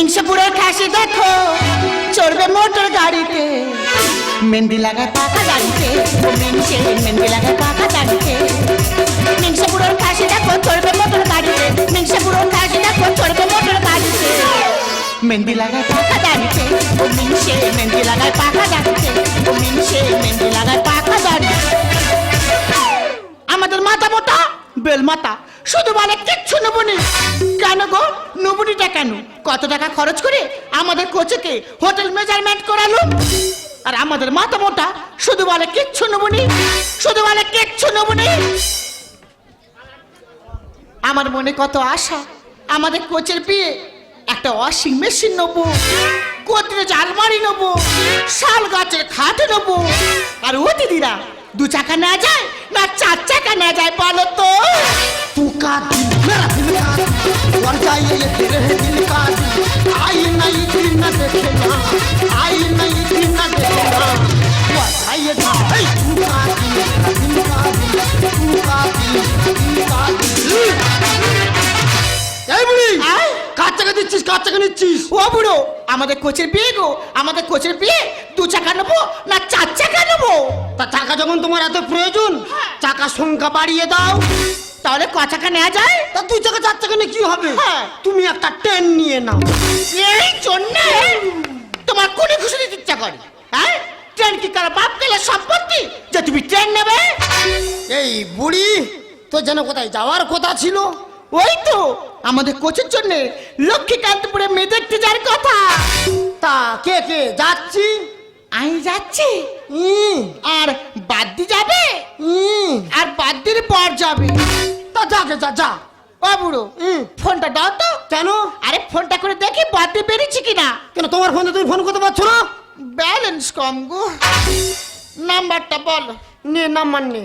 মিংসপুরের খাসি দেখো, চড়বে মোটর গাড়িতে। মেহেন্দি লাগায় পাকা গাড়িতে ও মিংসে মেহেন্দি লাগায় পাকা গাড়িতে। মিংসপুরের খাসি দেখো, চড়বে মোটর গাড়িতে। মিংসপুরের খাসি দেখো, চড়বে মোটর গাড়িতে। মেহেন্দি লাগায় পাকা গাড়িতে ও মিংসে মেহেন্দি লাগায় পাকা গাড়িতে। ও মিংসে মেহেন্দি লাগায় পাকা গাড়িতে। আমাদের মাথা মোটা। বেল মাথা শুধু বলে কিচ্ছু নেবনি। কেন গো? নবুনিটা কেন? কত টাকা খরচ করে আমাদের কোচেকে হোটেল মেজারমেন্ট করালো? আর আমাদের মাথা মোটা শুধু বলে কিচ্ছু নেবনি। শুধু বলে কিচ্ছু নেবনি। আমার মনে কত আশা, আমাদের কোচের বিয়ে একটা ওয়াশিং মেশিন নেব, গোদরেজ আলমারি নেব, শাল গাছের খাট নেব, আর দিদিরা দু চাকা না যায় না চার চাকা না যায় বলো তো तू का दिल मेरा दिल का दिल और जाइए ये तेरे है दिल का दिल आई नहीं दिल न देखेगा आई नहीं दिल न देखेगा और जाइए ना हे तू का दिल मेरा दिल का दिल तू का दिल दिल का दिल এই বুড়ি কার দিচ্ছিস কার টাকা নিচ্ছিস? ও বুড়ো আমাদের কোচের বিয়ে গো আমাদের কোচের বিয়ে দু চাকা নেব না চার চাকা নেব? তা চাকা যখন তোমার এত প্রয়োজন টাকা সংখ্যা বাড়িয়ে দাও। তাহলে ক চাকা নেওয়া যায়? তা দুই চাকা চার চাকা নিয়ে কি হবে? হ্যাঁ। তুমি একটা ট্রেন নিয়ে নাও। এই জন্যে? তোমার কোনে খুশি দিতে ইচ্ছা করে? হ্যাঁ? ট্রেন কি কার বাপ গেলে সম্পত্তি যে তুমি ট্রেন নেবে? এই বুড়ি তো যেন কোথায় যাওয়ার কথা ছিল? ওই তো আমাদের কোচের জন্য লক্ষ্মীকান্তপুরে মেয়ে দেখতে যাওয়ার কথা। তা কে কে যাচ্ছি? আমি যাচ্ছি। আর বাদ্দি যাবে। আর বাদ্দির পর যাবে। তা যাকে যা যা ও বুড়ো। ফোনটা দাও তো। কেন? আরে ফোনটা করে দেখি বাদ্দি বেরিয়েছে কিনা। কেন তোমার ফোনে তুমি ফোন করতে পারছ না? ব্যালেন্স কম গো। নাম্বারটা বলো। নে নাম্বার নে।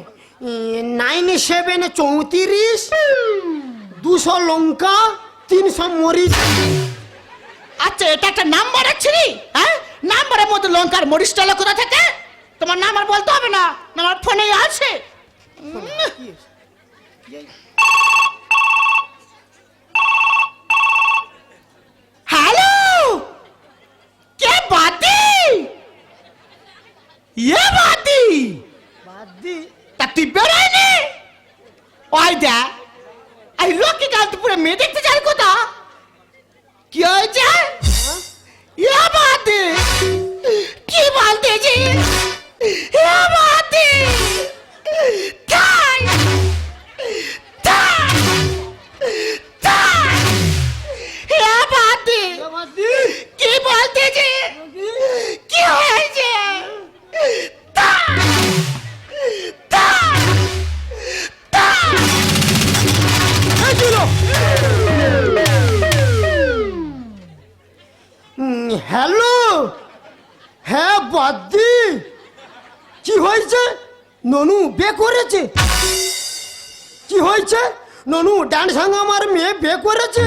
নাইন সেভেন চৌত্রিশ। দুশো লঙ্কা তিনশো মরিচ। আচ্ছা এটা একটা নাম্বার আছে হ্যাঁ? নাম্বারের মধ্যে লঙ্কার মরিচটা কোথা থেকে? তোমার নাম্বার বলতে হবে না আমার ফোনেই আছে। হ্যালো? কে বাদি ইয়ে বাদি তা তুই বেরোয়নি? ওই দা এই লক্ষ্মীকান্তপুরে মেয়ে দেখতে যাই কোথা কি হয়েছে? ইয়া বাতে কি বলতে যে? ইয়া বাতে তাই! তাই! তাই! ইয়া বাতে কি বলতে যে? কি হয়েছে? বাদ্দি কি হয়েছে? ননু বে করেছে? কি হয়েছে? ননু ডান সঙ্গে আমার মেয়ে বে করেছে?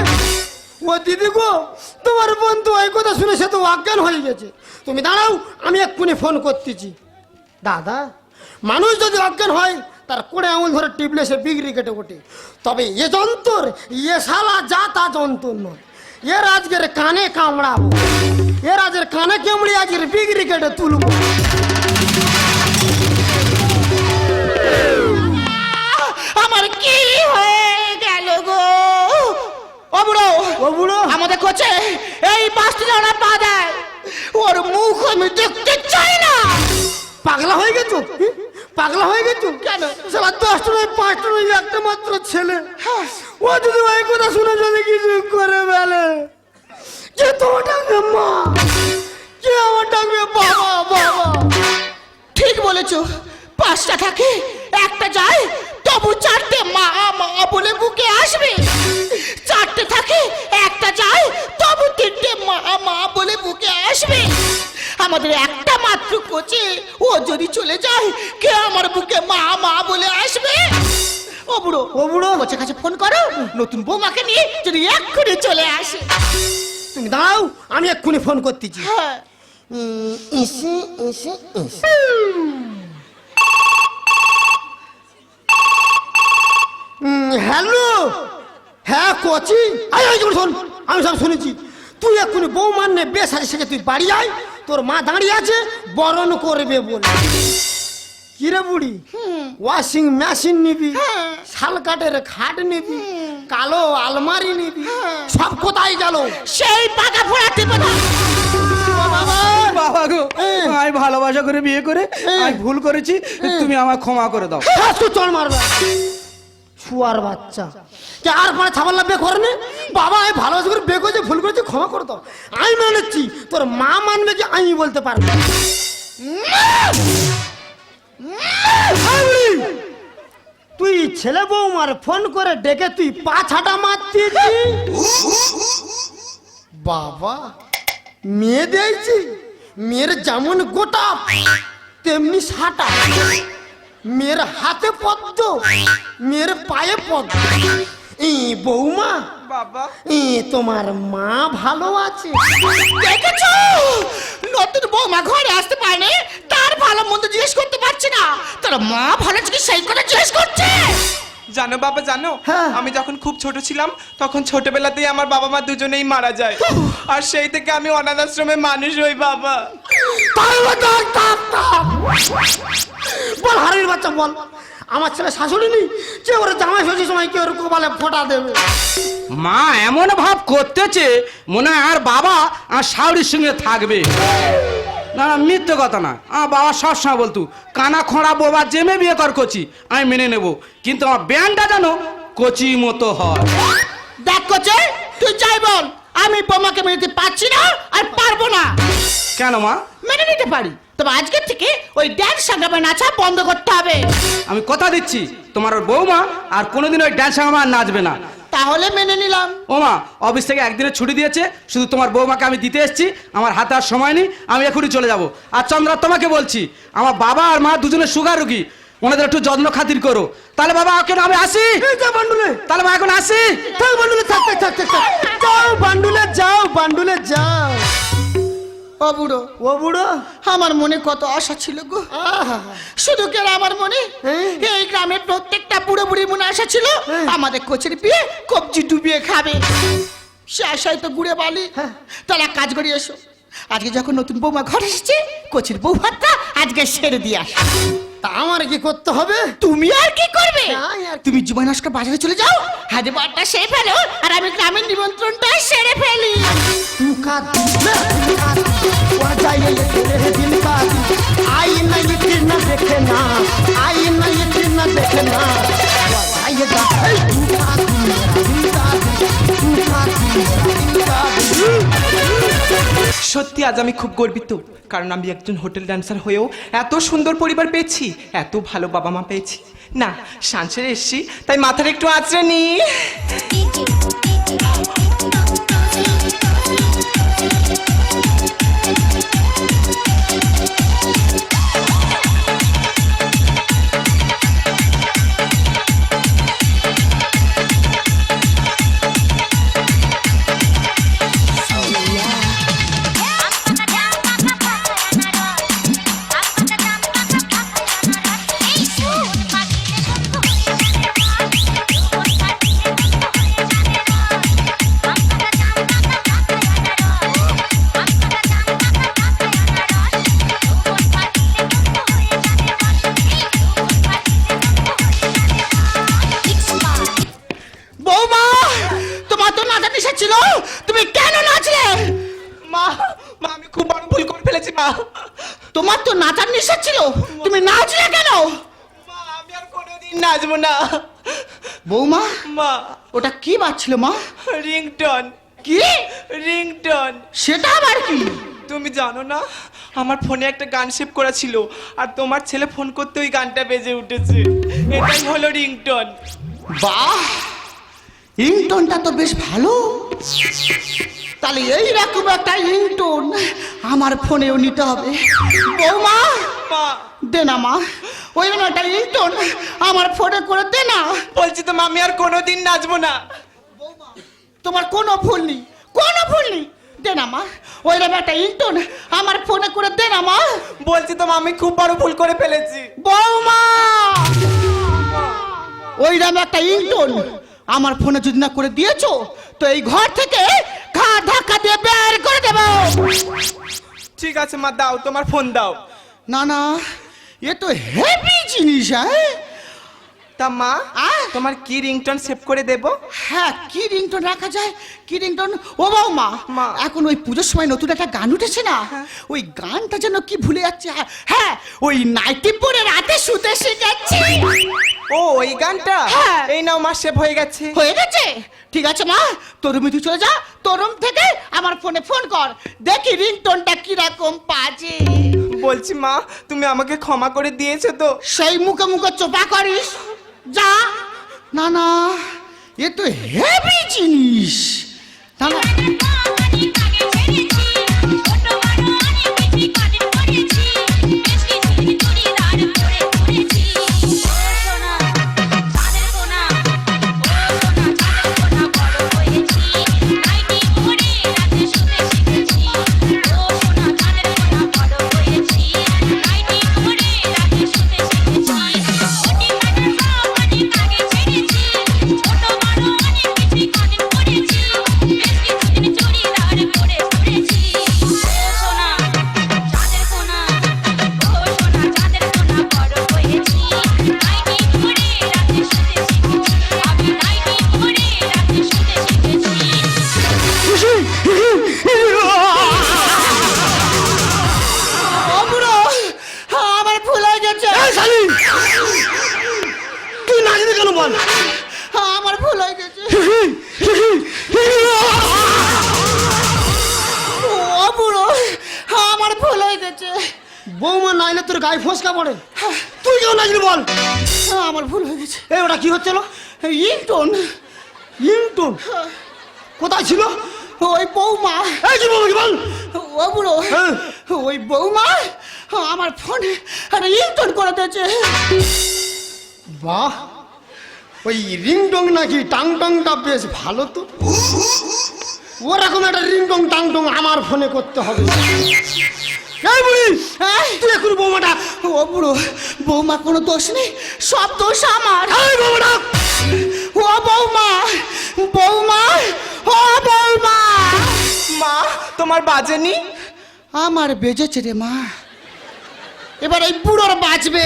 ও দিদি গো, তোমার বন্ধু এই কথা শুনে সে তো অজ্ঞান হয়ে গেছে। তুমি দাঁড়াও, আমি এক্ষুনি ফোন করতেছি। দাদা, মানুষ যদি অজ্ঞান হয়, তার কোড়ে আঙুল ধরে টিপলে সে বিগড়ি কেটে ওঠে। তবে এ যন্তর, এ শালা যা তা যন্তর নয়। এর আজকের কানে কামড়াবো এর আজকের কানে কামড়ি আজকের বিগড়ি কেটে তুলবো আমার কি হয়ে গেল গো? ও বুড়ো। ও বুড়ো। আমাদের কোচে এই পাঁচটি জানা পা দেয়। ওর মুখ আমি দেখতে চাই না। পাগলা হয়ে গেছো? পাগলা হয়ে গেছো? কেন? সবার দশটা নয় পাঁচটা নয় একটা মাত্র ছেলে। ও যদি ওই কথা শুনে যদি কিছু করে বেলে যে তোমার ডাকবে মা কে আমার ডাকবে বাবা বাবা। ঠিক বলেছ। পাঁচটা থাকে একটা যায় তবু চারটে মা মা বলে বুকে আসবে। চারটে থাকে একটা যায় তবু তিনটে মা মা বলে বুকে আসবে। আমাদের একটা মাত্র কোচে ও যদি চলে যায় কে আমার বুকে মা মা বলে আসবে? ও বুড়ো ও বুড়ো কোচের কাছে ফোন করো নতুন বৌমাকে নিয়ে যদি এক্ষুনি চলে আসে। তুমি দাঁড়াও আমি এক্ষুনি ফোন করতেছি। হ্যাঁ। উম, ইসি ইসি হ্যালো? হ্যাঁ কচি? আয় আয় শোন। আমি সব শুনেছি। তুই এক্ষুনি বউ মান্নে বেশ আছে সেকে তুই বাড়ি আয় তোর মা দাঁড়িয়ে আছে বরণ করবে বলে। কিরে বুড়ি? ওয়াশিং মেশিন নিবি শাল কাঠের খাট নিবি কালো আলমারি নিবি সব কোথায় গেল? সেই পাকা ফোড়া টিপে দাও। বাবা গো আমি ভালোবাসা করে বিয়ে করে আমি ভুল করেছি তুমি আমায় ক্ষমা করে দাও। হ্যাঁ, চল মারবে। শুয়ার বাচ্চা। কে আর পরে ছাবার লাগবে করেনি বাবা আমি ভালোবাসা করে বিয়ে করেছি, ভুল করেছি, ক্ষমা করে দাও। আমি মানেছি তোর মা মানবে কি আমি বলতে পারব! তুই ছেলে বৌমার ফোন করে ডেকে তুই পা ছাটা মারতিস বাবা, মেয়ে দিয়েছি, মেয়ের যেমন গোটা, তেমনি সাটা। মেয়ের হাতে পদ্ম মেয়ের পায়ে পদ্ম। এই বৌমা বাবা। ই তোমার মা ভালো আছে। দেখেছ? নতুন বৌমা ঘরে আসতে পারেনি তার ভালো মন্দ জিজ্ঞেস করতে পারছে না। তার মা ভালো আছে কি সেই কথা জিজ্ঞেস করছে। জানো বাবা জানো? হ্যাঁ। আমি যখন খুব ছোট ছিলাম তখন ছোটবেলাতেই আমার বাবা মা দুজনেই মারা যায়। আর সেই থেকে আমি অনাথ আশ্রমে মানুষ হই বাবা। তাহলে থাক, থাক, থাক। বল হারির বাচ্চা বল। আমার ছেলে শাশুড়ি নেই যে ওর জামাই ষষ্ঠীর সময় কি ওর কপালে ফোটা দেবে? মা এমন ভাব করতেছে মনে হয় আর বাবা আর শাওরির সঙ্গে থাকবে। না না মিথ্যে কথা না। আমার বাবা সবসময় বলতো কানা খোঁড়া বোবা জেমে বিয়ে কর কচি আমি মেনে নেব। কিন্তু আমার ব্যানটা যেন কচি মতো হয়। দেখ কোচে তুই যাই বল আমি বোমাকে মেনে নিতে পারছি না আর পারব না। কেন মা? মেনে নিতে পারি তবে আজকের থেকে ওই ড্যান্স সাঙ্গামে নাচা বন্ধ করতে হবে। আমি কথা দিচ্ছি তোমার ওর বৌমা আর কোনোদিন ওই ড্যান্স আমার নাচবে না। তাহলে মেনে নিলাম। ওমা মা অফিস থেকে একদিনের ছুটি দিয়েছে শুধু তোমার বৌমাকে আমি দিতে এসেছি আমার হাতে আর সময় নেই আমি এখনই চলে যাব। আর চন্দ্রা তোমাকে বলছি আমার বাবা আর মা দুজনে সুগার রুগী ওনাদের একটু যত্ন খাতির করো। তাহলে বাবা ওকে আমি আসি? বান্ডুলে। তাহলে মা এখন আসি? থাক বান্ডুলে থাক থাক থাক, থাক। যাও বান্ডুলে যাও বান্ডুলে যাও। ও বুড়ো। ও বুড়ো? আমার মনে কত আশা ছিল গো। শুধু কেন আমার মনে? হ্যাঁ। এই গ্রামের প্রত্যেকটা বুড়ো বুড়ি মনে আশা ছিল? হ্যাঁ। আমাদের কোচের বিয়ে কবজি ডুবিয়ে খাবে। সে আশায় তো গুড়ে বালি। হ্যাঁ। এক কাজ করি এসো। আজকে যখন নতুন বৌমা ঘরে এসেছে কোচের বউ ভাতটা আজকে সেরে দিয়ে আস। তা আমার কি করতে হবে? তুমি আর কি করবে? আর তুমি জুমাই নস্কর বাজারে চলে যাও হাজে বারটা সে ফেলো আর আমি গ্রামের নিমন্ত্রণটা সেরে ফেলি। সত্যি আজ আমি খুব গর্বিত, কারণ আমি একজন হোটেল ড্যান্সার হয়েও এত সুন্দর পরিবার পেয়েছি, এত ভালো বাবা মা পেয়েছি। না সানসারে এসছি, তাই মাথার একটু আঁচড়ে নি। বৌমা বাজছিল মা? রিংটন কি? রিংটন সেটা আবার কি? তুমি জানো না আমার ফোনে একটা গান সেভ করা ছিল আর তোমার ছেলে ফোন করতে ওই গানটা বেজে উঠেছে। এটাই হলো রিংটন বাহ! রিংটনটা তো বেশ ভালো। তাহলে এইরকম একটা ইংটন আমার ফোনেও নিতে হবে। বৌমা! মা। দে না মা। ওই রকম একটা ইংটন আমার ফোনে করে দে না। বলছি তো আমি আর কোনোদিন নাচবো না। তোমার কোনো ভুল নেই কোনো ভুল নেই। দে না মা ওই রকম একটা ইংটন আমার ফোনে করে দে না মা। বলছি তো আমি খুব বড় ভুল করে ফেলেছি। বৌমা! ওই রকম একটা ইংটন আমার ফোনে যদি না করে দিয়েছ তো এই ঘর থেকে ঘাট ধাক্কা দিয়ে বের করে দেবো। ঠিক আছে মা দাও তোমার ফোন দাও। না না এ তো হেভি জিনিস হ্যাঁ? তা মা! তোমার কি রিংটোন সেভ করে দেব? হ্যাঁ কি রিংটোন রাখা যায়? কি রিংটোন? ও বৌমা মা। মা। এখন ওই পুজোর সময় নতুন একটা গান উঠেছে না? ওই গানটা যেন কি ভুলে যাচ্ছে। হ্যাঁ, হ্যাঁ ওই নাইটি পরে রাতে শুতে শিখাচ্ছি ও ওই গানটা? হ্যাঁ। এই নাও মা সেভ হয়ে গেছে। হয়ে গেছে? ঠিক আছে মা তোর রুমে তুই চলে যা। তোর থেকে আমার ফোনে ফোন কর। দেখি রিংটোনটা কীরকম বাজে। বলছি মা তুমি আমাকে ক্ষমা করে দিয়েছ তো। সেই মুখে মুখে চোপা করিস। যা। না না এ তো হেভি জিনিস। না না। ও বুড়ো আমার ভুল হয়ে গেছে। বৌমা নাইলে তোর গায়ে ফসকা পড়ে। তুই কেউ নাচবি বল? আমার ভুল হয়ে গেছে। এই ওটা কি হচ্ছিল ইন্টন ইন্টুন কোথায় ছিল? ওই বৌমা। এই কি বৌমা বল? ও বুড়ো হ্যাঁ। ওই বৌমা আমার ফোনে একটা ইন্টন করে দিয়েছে। বাহ! ওই রিংটং নাকি টাং টংটা বেশ ভালো তো। ওরকম একটা রিংটং টাং টং আমার ফোনে করতে হবে। এই বুড়ি তুই এখন বৌমাটা ও বুড়ো বৌমা কোনো দোষ নেই সব দোষ আমার। এই বৌমাটা ও বৌমা বৌমা ও বৌমা। মা তোমার বাজেনি? আমার বেজেছে রে মা। এবার এই বুড়োর বাঁচবে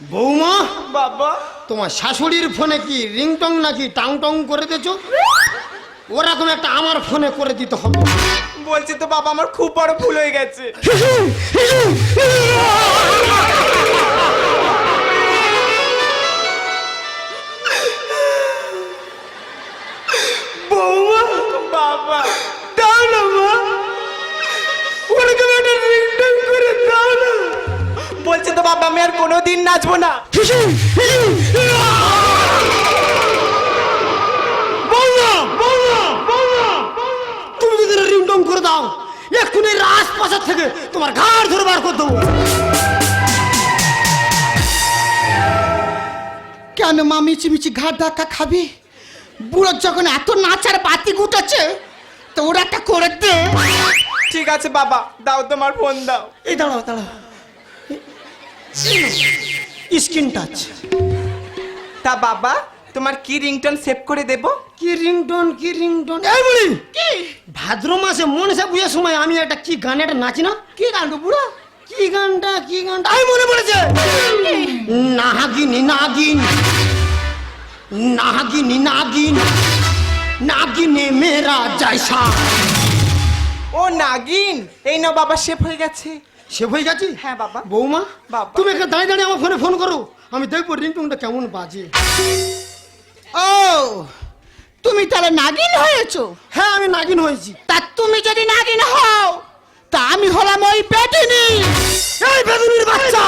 বৌমা বাবা তোমার শাশুড়ির ফোনে কি রিংটং নাকি টাং টং করে দিয়েছ ওরকম একটা আমার ফোনে করে দিতে হবে বলছি তো বাবা আমার খুব বড় ভুল হয়ে গেছে বলছি তো বাবা আমি আর কোনোদিন নাচবো না। তুমি যদি রিংটং করে দাও এক্ষুনি রাজপ্রাসাদ থেকে তোমার ঘাড় ধরে বার করে দেবো। কেন মা মিচিমিচি ঘাট ধাক্কা খাবি? বুড়োর যখন এত নাচার বাতি গুটাচ্ছে তো ওরা একটা করে দে। ঠিক আছে বাবা দাও তোমার ফোন দাও। এই দাঁড়াও দাঁড়াও। Screen touch. তা বাবা তোমার কি রিংটোন সেভ করে দেব? কি রিংটন কি রিংটন? এই বলি কি? ভাদ্র মাসে মনসা পুজোর সময় আমি একটা কি গান একটা নাচি না? কি গান বুড়ো? কি গানটা কি গানটা? আমি মনে পড়েছে! নাগিনী নাগিন। নাগিনী নাগিন। নাগিনে মেরা জয়সা। ও নাগিন এই নাও বাবা সেভ হয়ে গেছে। সে হয়ে গেছি? হ্যাঁ, বাবা। বৌমা বাবা। তুমি এখানে দাঁড়িয়ে দাঁড়িয়ে আমার ফোনে ফোন করো। আমি দেখব রিংটনটা কেমন বাজে। ও তুমি তাহলে নাগিন হয়েছো? হ্যাঁ আমি নাগিন হয়েছি। তা তুমি যদি নাগিন হও তা আমি হলাম ওই পেটিনি। এই বেদুনির বাচ্চা।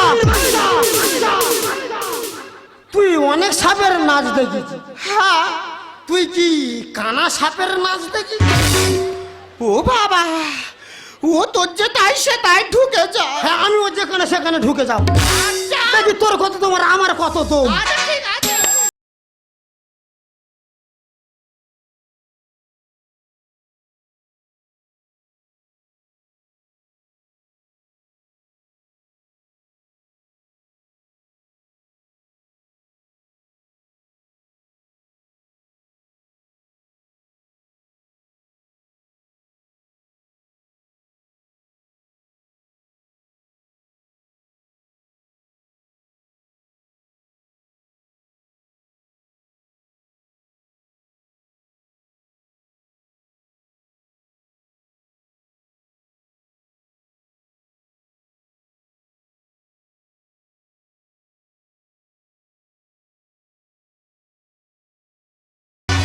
তুই অনেক সাপের নাচ দেখেছি হ্যাঁ। তুই কি কানা সাপের নাচ দেখেছি ও বাবা ও তোর যে তাই সে তাই ঢুকে যা হ্যাঁ আমি ও যেখানে সেখানে ঢুকে যাব। আচ্ছা। দেখি তোর কত তোমার আমার কত তো।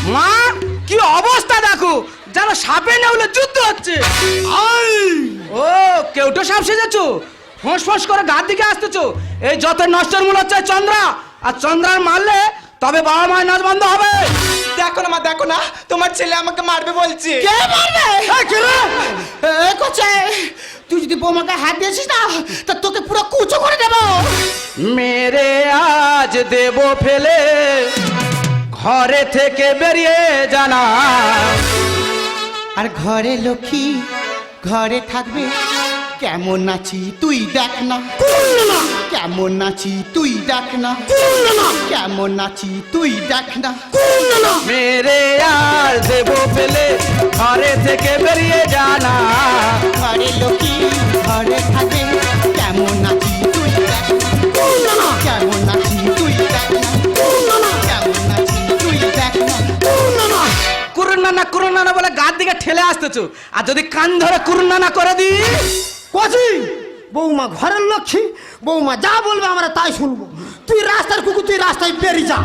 আচ্ছা, ঠিক আছে যেন সাপে না হলে যুদ্ধ হচ্ছে। ও কেউটো সাপ সেজেছো? ফোঁস ফোঁস করে গার দিকে আসতেছো। এই যত নষ্টের মূল হচ্ছে চন্দ্রা। আর চন্দ্রার মারলে তবে বাবা মায়ের নাচ বন্ধ হবে। দেখো না মা দেখো না। তোমার ছেলে আমাকে মারবে বলছে। কে মারবে? কে রে? এ কোচে তুই যদি বৌমাকে হাত দিয়েছিস না তা তোকে পুরো কুচো করে দেবো। মেরে আজ দেব ফেলে। ঘরে থেকে বেরিয়ে জানা। আর ঘরে লক্ষ্মী ঘরে থাকবে কেমন নাচি তুই দেখ না। কেমন নাচি তুই দেখ না। কেমন নাচি তুই দেখ না। মেরে আর দেব ফেলে ঘরে থেকে বেরিয়ে জানা। ঘরে লক্ষ্মী ঘরে থাকবে আসতেছো? আর যদি কান ধরে কুরুনানা করে দি কচি বৌমা ঘরের লক্ষ্মী বৌমা যা বলবে আমরা তাই শুনব। তুই রাস্তার কুকুর তুই রাস্তায় বেরিয়ে যা।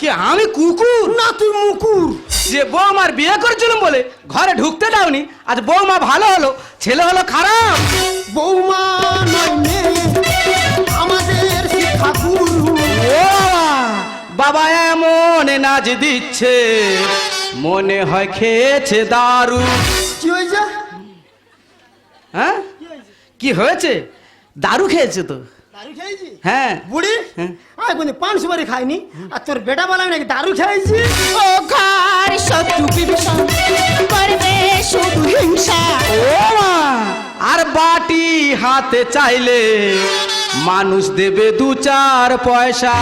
কি আমি কুকুর? না তুই মুকুর। যে বৌমার বিয়ে করেছিলাম বলে ঘরে ঢুকতে দাওনি আজ বৌমা ভালো হলো ছেলে হলো খারাপ। বৌমা নয় আমাদের শিক্ষা গুরু। ও বাবা এমন নাচ দিচ্ছে। মনে হয় খেয়েছে দারু। কি হয়েছে? হ্যাঁ? কি হয়েছে? দারু খেয়েছে তো। দারু খেয়েছি? হ্যাঁ। বুড়ি? হ্যাঁ। আমি কোনো পান সুপারি খাইনি। আর তোর বেটা বলা নাকি দারু খেয়েছি? ও ঘর শত্রু বিভীষণ করবে শুধু হিংসা? ও মা আর বাটি হাতে চাইলে মানুষ দেবে দু চার পয়সা।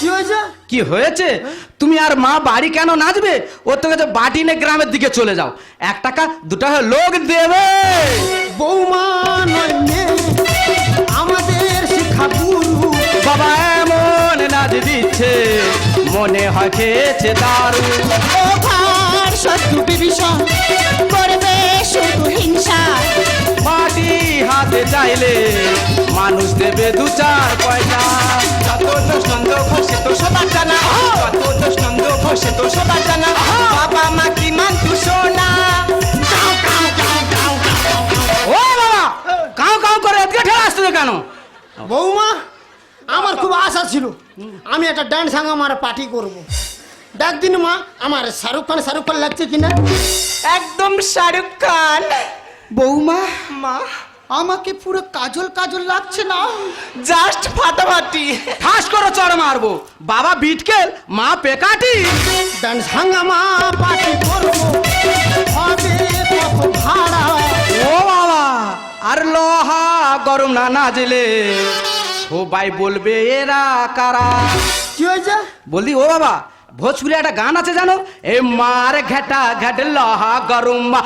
কি হয়েছে? কি হয়েছে? তুমি আর মা বাড়ি কেন নাচবে? ওর থেকে যে বাটি নিয়ে গ্রামের দিকে চলে যাও। এক টাকা দু টাকা লোক দেবে। বৌমা আমাদের শিক্ষা গুরু। বাবা এমন নাচ দিচ্ছে মনে হয় খেয়েছে দারু শত্রু বিভীষণ করবে শুধু হিংসা। মাটি হাতে চাইলে মানুষ দেবে দু চার পয়সা। যত দোষ বৌমা আমার খুব আশা ছিল। আমি একটা ডান্স সাং আমার পার্টি করব। ডাক দিন মা আমার শাহরুখ খান শাহরুখ খান লাগছে কিনা? একদম শাহরুখ খান। বৌমা মা। আমাকে পুরো কাজল কাজল লাগছে না? জাস্ট ফাটাফাটি। ঠাস করে চড় মারবো। বাবা বিটকেল মা পেকাটি। ডান্স হাঙ্গামা পার্টি করব। হবে কত ভাড়া। ও বাবা আর লোহা গরম না নাজলে সবাই বলবে এরা কারা? কি হয়েছে? বলদি ও বাবা ভোজপুরি একটা গান আছে জানো? এ মার ঘেটা ঘেট লোহা গরম মা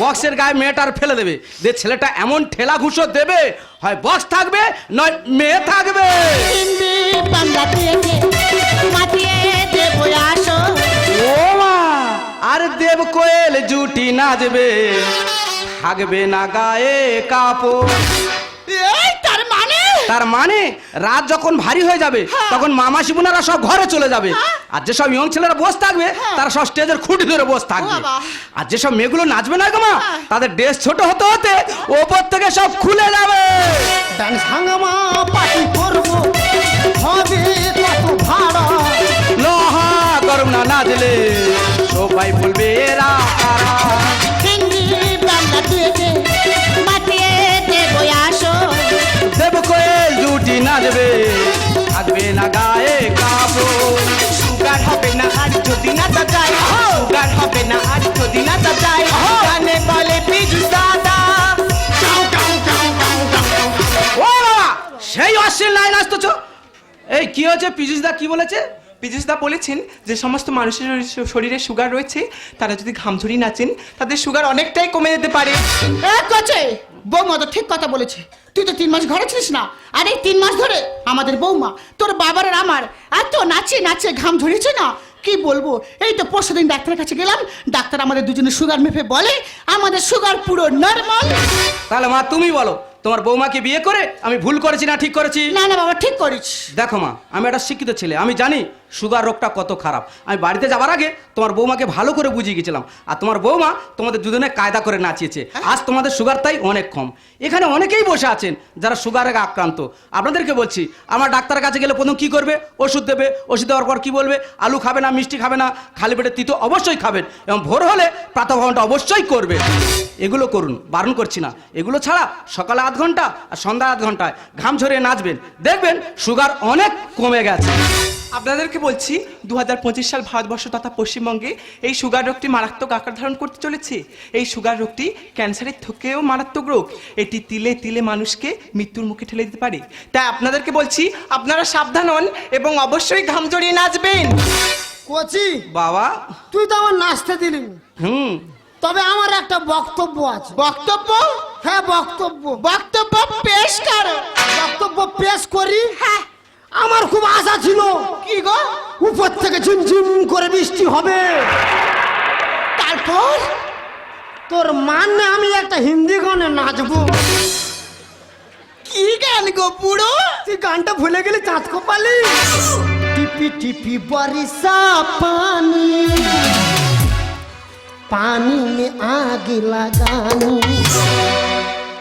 বক্সের গায়ে মেয়েটার ফেলে দেবে। যে ছেলেটা এমন ঠেলা ঘুষো দেবে হয় বক্স থাকবে নয় মেয়ে থাকবে। আর দেব কোয়েল জুটি নাচবে। থাকবে না গায়ে কাপড়। তার মানে? তার মানে রাত যখন ভারী হয়ে যাবে তখন মামা শিবুনারা সব ঘরে চলে যাবে। আর যেসব ইয়ং ছেলেরা বসে থাকবে তারা সব স্টেজের খুঁটি ধরে বসে থাকবে। আর যেসব মেয়েগুলো নাচবে না মা তাদের ড্রেস ছোট হতে হতে ওপর থেকে সব খুলে যাবে। লোহা গরম না নাচলে। সবাই বলবে এরা মাতিয়ে দেব কোয়েল জুটি নাচবে না গায়ে কাপড়। সুগার হবে না আর যদি না যায় সুগার হবে না আর যদি না যায় গানে সেই অশ্লীল লাইন আসতেছ। এই কি হয়েছে? পীযুষ দা কি বলেছে? পীযুষদা বলেছেন যে সমস্ত মানুষের শরীরে সুগার রয়েছে তারা যদি ঘামঝুরি নাচেন তাদের সুগার অনেকটাই কমে যেতে পারে। এক আছে বৌমা তো ঠিক কথা বলেছে। তুই তো তিন মাস ঘরে ছিলিস না। আর এই তিন মাস ধরে আমাদের বৌমা তোর বাবার আর আমার এত নাচে নাচে ঘাম ঝরিয়েছে না? কি বলব? এই তো পরশু দিন ডাক্তারের কাছে গেলাম। ডাক্তার আমাদের দুজনে সুগার মেপে বলে আমাদের সুগার পুরো নর্মাল তাহলে মা তুমি বলো তোমার বৌমাকে বিয়ে করে আমি ভুল করেছি না ঠিক করেছি? না না বাবা ঠিক করিস। দেখো মা আমি একটা শিক্ষিত ছেলে আমি জানি সুগার রোগটা কত খারাপ। আমি বাড়িতে যাবার আগে তোমার বৌমাকে ভালো করে বুঝিয়ে গেছিলাম। আর তোমার বৌমা তোমাদের দুজনে কায়দা করে নাচিয়েছে। আজ তোমাদের সুগার তাই অনেক কম। এখানে অনেকেই বসে আছেন যারা সুগারে আক্রান্ত। আপনাদেরকে বলছি, আমার ডাক্তারের কাছে গেলে প্রথম কি করবে? ওষুধ দেবে। ওষুধ দেওয়ার পর কি বলবে? আলু খাবে না, মিষ্টি খাবে না, খালি পেটে তিতো অবশ্যই খাবেন। এবং ভোর হলে প্রাতঃভ্রমণটা অবশ্যই করবে। এগুলো করুন, বারণ করছি না। এগুলো ছাড়া সকালে আধ ঘণ্টা আর সন্ধ্যা আধ ঘন্টায় ঘাম ঝরিয়ে নাচবেন। দেখবেন সুগার অনেক কমে গেছে। আপনাদেরকে বলছি দু হাজার পঁচিশ সাল ভারতবর্ষ তথা পশ্চিমবঙ্গে এই সুগার রোগটি মারাত্মক আকার ধারণ করতে চলেছে। এই সুগার রোগটি ক্যান্সারের থেকেও মারাত্মক রোগ। এটি তিলে তিলে মানুষকে মৃত্যুর মুখে ঠেলে দিতে পারে। তাই আপনাদেরকে বলছি আপনারা সাবধান হন এবং অবশ্যই ঘাম জড়িয়ে নাচবেন। কচি বাবা। তুই তো আমার নাচতে দিলি। হুম। তবে আমার একটা বক্তব্য আছে। বক্তব্য? হ্যাঁ বক্তব্য। বক্তব্য পেশ কর। বক্তব্য পেশ করি? আমার খুব আশা ছিল। কি গো? উপর থেকে ঝিমঝিম করে বৃষ্টি হবে। তারপর? তোর মানে আমি একটা হিন্দি গানে নাচবো। কি গান গো বুড়ো? তুই গানটা ভুলে গেলি চাঁদ কপালি। টিপি টিপি বরিশা পানি। পানি মে আগ লাগানি।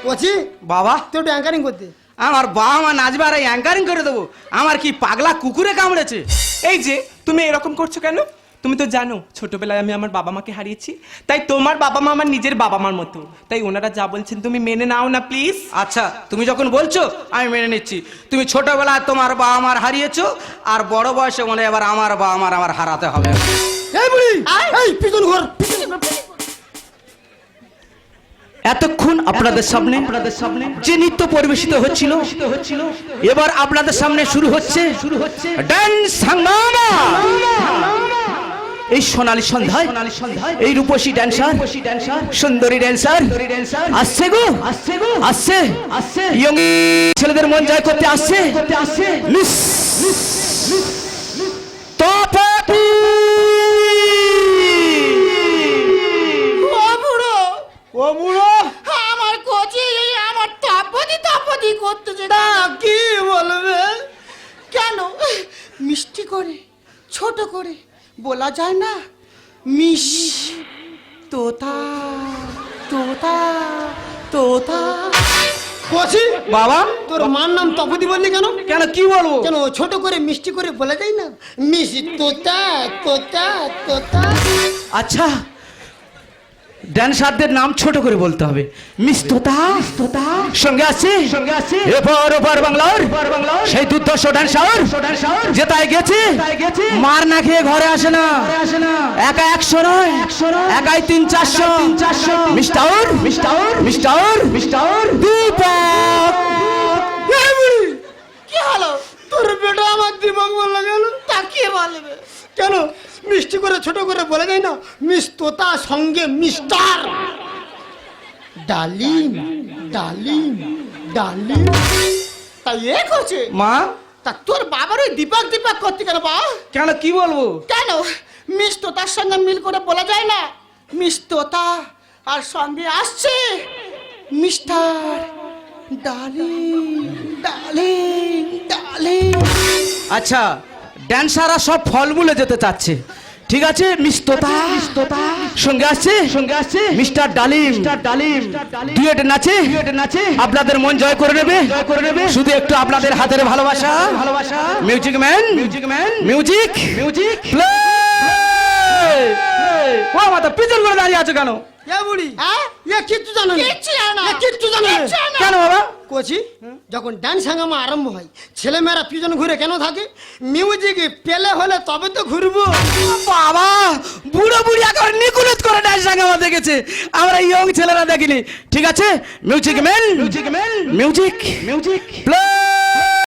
বলছি বাবা। তুই একটু অ্যাঙ্কারিং করতে। আমার বাবা মা নাচবে আর অ্যাঙ্কারিং করে দেবো। আমার কি পাগলা কুকুরে কামড়েছে? এই যে তুমি এরকম করছ কেন? তুমি তো জানো ছোটবেলায় আমি আমার বাবা মাকে হারিয়েছি। তাই তোমার বাবা মা আমার নিজের বাবা মার মতো। তাই ওনারা যা বলছেন তুমি মেনে নাও না প্লিজ আচ্ছা তুমি যখন বলছো আমি মেনে নিচ্ছি। তুমি ছোটবেলায় তোমার বাবা মার হারিয়েছো আর বড় বয়সে মনে হয় এবার আমার বাবা মার আমার হারাতে হবে। এই বুড়ি! এই পিছন ঘর এতক্ষণ আপনাদের সামনে আপনাদের সামনে যে নৃত্য পরিবেশিত হচ্ছিল হচ্ছিল এবার আপনাদের সামনে শুরু হচ্ছে শুরু হচ্ছে ড্যান্স হাঙ্গামা এই সোনালী সন্ধ্যায় এই রূপসী ড্যান্সার সুন্দরী ড্যান্সার আসছে গো আসছে গো আসছে। আসছে। ইয়ং ছেলেদের মন জয় করতে আসছে। করতে আসছে। মিস ও বুড়ো। ও বুড়ো। তাপদি তাপদি করতেছে তা কি বলবে? কেন? মিষ্টি করে ছোট করে বলা যায় না? মিস তোতা তোতা তোতা। কচি বাবা? তোর মার নাম তপতি বললি কেন? কেন কি বলব? কেন ছোট করে মিষ্টি করে বলে যায় না? মিষ্টি তোতা তোতা তোতা। আচ্ছা ড্যান্সারদের নাম ছোট করে বলতে হবে। মিস তোতা তোতা সঙ্গে আছে? সঙ্গে আছে? এপার ওপার বাংলার? বাংলার? সেই দুর্দর্শ ড্যান্সার ড্যান্সার যেতায় গেছে? গেছে? মার না খেয়ে ঘরে আসে না। আসে না। একা একশো নয়। একশো নয়। একাই তিন চারশো। তিন চারশো। Mister mister mister mister Deepak? কি হলো? তোর বেটা আমার দিমাগ বললা গেল তাকিয়ে বলবে? কেন? মিষ্টি করে ছোট করে বলে যায় না মিস তোতা সঙ্গে মিস্টার ডালিম ডালিম ডালিম। তাই এ করছে? মা? তা তোর বাবার ওই দীপক দীপক করতে কেন বা কেন কি বলব? কেন? মিস তোতার সঙ্গে মিল করে বলা যায় না। মিস তোতা আর সঙ্গে আসছে। মিস্টার ডালিং ডালিং ডালিং আচ্ছা ড্যান্সাররা সব ফলমূলে যেতে চাচ্ছে। ঠিক আছে মিস্ততা মিস্ততা সঙ্গে আসছে? সঙ্গে আসছে। মিস্টার ডালিম। মিস্টার ডালিম। ডুয়েট নাচে। ডুয়েট নাচে। আপনাদের মন জয় করে নেবে। জয় করে নেবে। শুধু একটু আপনাদের হাতের ভালোবাসা। ভালোবাসা। Music man music man music music play ও মাতা পিছন করে দাঁড়িয়ে আছো কেন? এ বুড়ি। হ্যাঁ? এ কিচ্ছু জানো না। কিচ্ছু জানো না। কিচ্ছু জানো না। কেন বাবা? কোচি যখন ডান্স হাঙ্গামা আরম্ভ হয় ছেলেমেয়েরা পিছন ঘুরে কেন থাকে? মিউজিক পেলে হলে তবে তো ঘুরবো। বাবা বুড়ো বুড়ি একেবারে নিকুলত করে ডান্স আমার দেখেছে। আমরা ইয়ং ছেলেরা দেখিনি। ঠিক আছে? Music man music man music music play